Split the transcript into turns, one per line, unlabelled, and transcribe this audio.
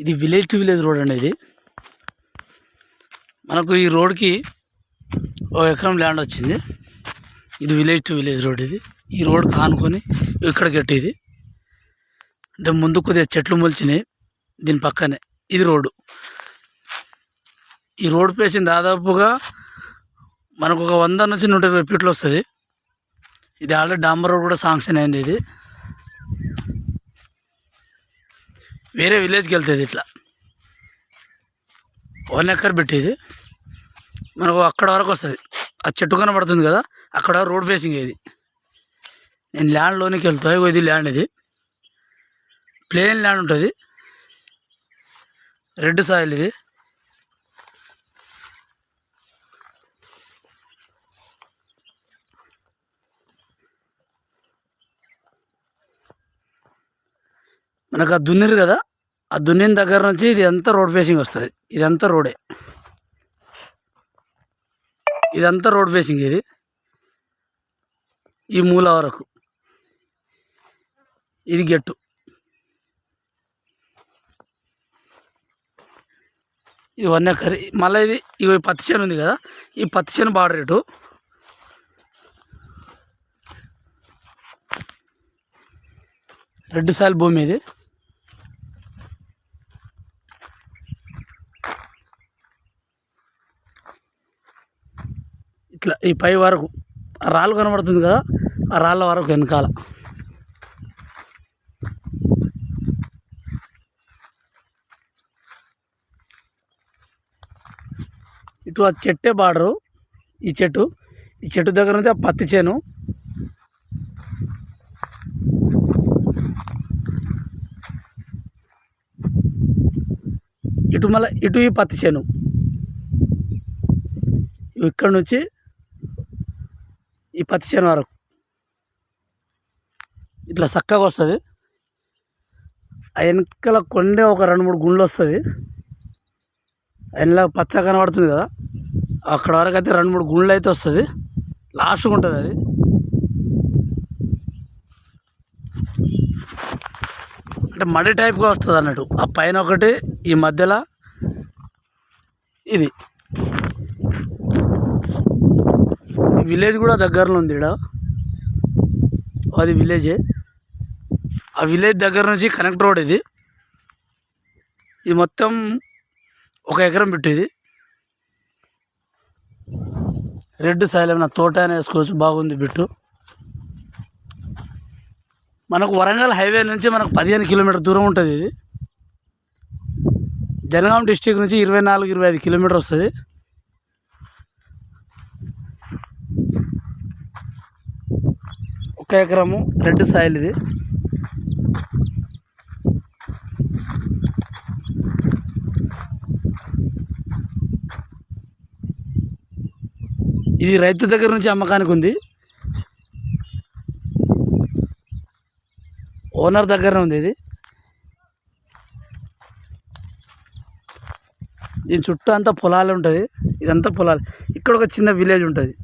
ఇది village to village road అండి ఇది. మనకు ఈ రోడ్కి ఒక ఎకరం ల్యాండ్ వచ్చింది. ఇది విలేజ్ టు విలేజ్ రోడ్ ఇది. ఈ రోడ్ కానుకొని ఇక్కడ గట్టి ఇది. అంటే ముందు కొద్దిగా చెట్లు మొలిచినాయి. దీని పక్కనే ఇది రోడ్డు. ఈ రోడ్ పేసిన దాదాపుగా మనకు ఒక వంద నుంచి నూట ఇరవై ఫీట్లు వస్తుంది. ఇది ఆల్రెడీ డాంబర్ రోడ్ కూడా శాంక్షన్ అయింది ఇది. వేరే విలేజ్కి వెళ్తుంది ఇట్లా. వన్ ఎక్కర్ పెట్టేది. మనకు అక్కడ వరకు వస్తుంది. ఆ చెట్టు కనబడుతుంది కదా అక్కడ రోడ్ ఫేసింగ్ ఇది నేను ల్యాండ్లోనికి వెళ్తా ఇది ల్యాండ్ ఇది. ప్లేన్ ల్యాండ్ ఉంటుంది. రెడ్ సాయిల్ ఇది. మనకు ఆ దున్నిరు కదా ఆ దున్నిన దగ్గర నుంచి ఇది అంతా రోడ్ ఫేసింగ్ వస్తుంది. ఇదంతా రోడే. ఇదంతా రోడ్ ఫేసింగ్ ఇది. ఈ మూల వరకు. ఇది గెట్టు. ఇది వన్ ఎకర్ మళ్ళీ ఇది ఇవి పత్తి చేను ఉంది కదా ఈ పత్తి చేను బార్డర్ ఇటు. రెడ్ సాయిల్ భూమి ఇది. ఇట్లా ఈ పై వరకు ఆ రాళ్ళు కనబడుతుంది కదా ఆ రాళ్ళ వరకు వెనకాల. ఇటు ఆ చెట్టే బార్డరు ఈ చెట్టు. ఈ చెట్టు దగ్గర నుంచి ఆ పత్తి చేను. ఇటు మళ్ళీ ఇటు ఈ పత్తి చేను. ఇక్కడ నుంచి ఈ పత్తి చేను వరకు ఇట్లా చక్కగా వస్తుంది. ఆ వెనకాల కొండే ఒక రెండు మూడు గుండ్లు వస్తుంది. వెనక పచ్చ కనబడుతుంది కదా అక్కడ వరకు అయితే రెండు మూడు గుండ్లు అయితే వస్తుంది. లాస్ట్గా ఉంటుంది అది. అంటే మడి టైప్గా వస్తుంది అన్నట్టు. ఆ పైన ఒకటి ఈ మధ్యలో ఇది. విలేజ్ కూడా దగ్గరలో ఉంది ఇక్కడ అది విలేజే. ఆ విలేజ్ దగ్గర నుంచి కనెక్ట్ రోడ్ ఇది. ఇది మొత్తం ఒక ఎకరం పెట్టేది రెడ్ సాయిల్ నా తోట అని వేసుకోవచ్చు బాగుంది బిట్టు. మనకు వరంగల్ హైవే నుంచి మనకు పదిహేను కిలోమీటర్ దూరం ఉంటుంది ఇది. జనగాం డిస్టిక్ నుంచి ఇరవై నాలుగు ఇరవై ఐదు కిలోమీటర్ వస్తుంది. ఒక ఎకరము రెడ్ సాయిల్ ఇది. ఇది రైతు దగ్గర నుంచి అమ్మకానికి ఉంది. ఓనర్ దగ్గర ఉంది ఇది. దీని చుట్టూ అంతా పొలాలు ఉంటుంది. ఇదంతా పొలాలు. ఇక్కడ ఒక చిన్న విలేజ్ ఉంటుంది.